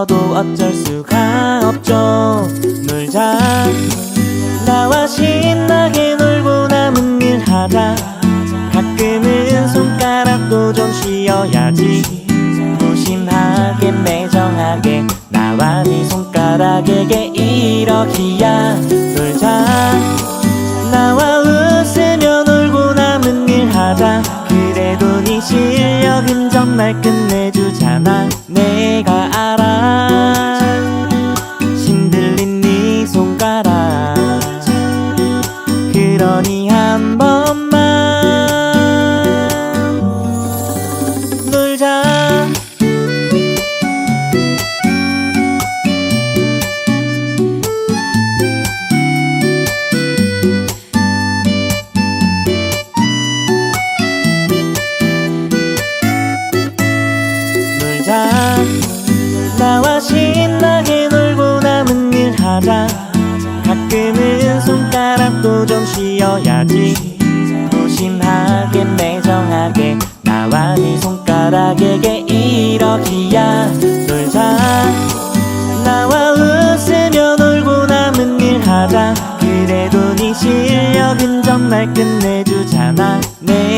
알면서도 어쩔 수가 없죠. 놀자 나와 신나게 놀고 남은 일 하자 가끔은 손가락도 좀 쉬어야지. 무심하게 매정하게 나와 네 손가락에게 이러기야. 놀자 나와 웃으며 놀고 남은 일 하자 그래도 네 실력은 정말 끝내주잖아. 내가 알아 그러니 한 번만. 놀자 정말 끝내주잖아. 내